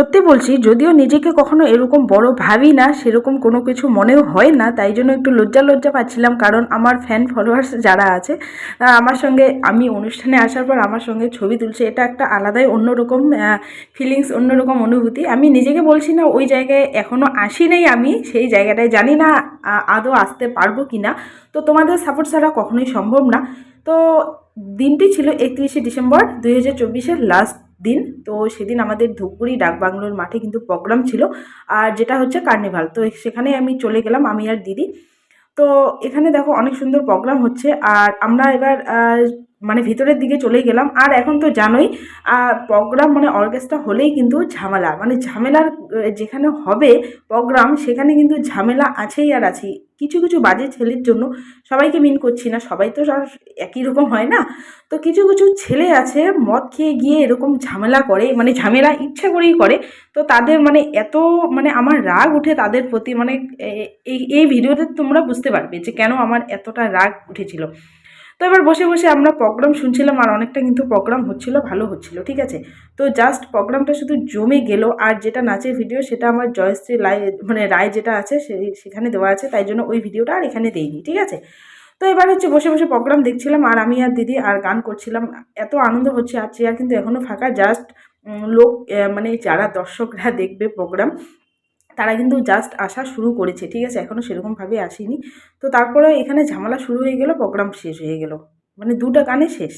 সত্যি বলছি, যদিও নিজেকে কখনো এরকম বড় ভাবি না, সেরকম কোনো কিছু মনেও হয় না, তাই জন্য একটু লজ্জা লজ্জা পাচ্ছিলাম, কারণ আমার ফ্যান ফলোয়ার্স যারা আছে আমার সঙ্গে আমি অনুষ্ঠানে আসার পর আমার সঙ্গে ছবি তুলছে, এটা একটা আলাদাই অন্যরকম ফিলিংস অন্যরকম অনুভূতি। আমি নিজেকে বলছি না, ওই জায়গায় এখনও আসি নাই আমি, সেই জায়গাটায় জানি না আদৌ আসতে পারব কি না তো তোমাদের সাপোর্ট ছাড়া কখনোই সম্ভব না। তো দিনটি ছিল একত্রিশে ডিসেম্বর দুই হাজার চব্বিশের লাস্ট দিন। তো সেদিন আমাদের ধূপগুড়ি ডাকবাংলোর মাঠে কিন্তু প্রোগ্রাম ছিল। আর যেটা হচ্ছে কার্নিভাল। তো সেখানে আমি চলে গেলাম, আমি আর দিদি। তো এখানে দেখো অনেক সুন্দর প্রোগ্রাম হচ্ছে। আর আমরা এবার মানে ভেতরের দিকে চলে গেলাম। আর এখন তো জানোই প্রোগ্রাম মানে অর্কেস্ট্রা হলেই কিন্তু ঝামেলা। মানে ঝামেলার যেখানে হবে প্রোগ্রাম, সেখানে কিন্তু ঝামেলা আছেই আর আছেই। কিছু কিছু বাজে ছেলের জন্য সবাইকে মিন করছি না, সবাই তো একই রকম হয় না? তো কিছু কিছু ছেলে আছে, মদ খেয়ে গিয়ে এরকম ঝামেলা করে মানে ঝামেলা ইচ্ছা করেই করে। তো তাদের মানে এত মানে আমার রাগ উঠে তাদের প্রতি মানে এই এই ভিডিওতে তোমরা বুঝতে পারবে যে কেন আমার এতটা রাগ উঠেছিল। তো এবার বসে বসে আমরা প্রোগ্রাম শুনছিলাম আর অনেকটা কিন্তু প্রোগ্রাম হচ্ছিল, ভালো হচ্ছিল, ঠিক আছে? তো জাস্ট প্রোগ্রামটা শুধু জমে গেল আর যেটা নাচের ভিডিও সেটা আমার জয়শ্রী লাই মানে রায় যেটা আছে সেখানে দেওয়া আছে, তাই জন্য ওই ভিডিওটা আর এখানে দেইনি, ঠিক আছে? তো এবার হচ্ছে বসে বসে প্রোগ্রাম দেখছিলাম আর আমি আর দিদি আর গান করছিলাম, এত আনন্দ হচ্ছে আর চেয়ার কিন্তু এখনও ফাঁকা জাস্ট লোক মানে যারা দর্শকরা দেখবে প্রোগ্রাম তারা কিন্তু জাস্ট আসা শুরু করেছে, ঠিক আছে? এখনও সেরকমভাবে আসেনি। তো তারপরে এখানে ঝামেলা শুরু হয়ে গেল প্রোগ্রাম শেষ হয়ে গেল। মানে দুটা গানে শেষ।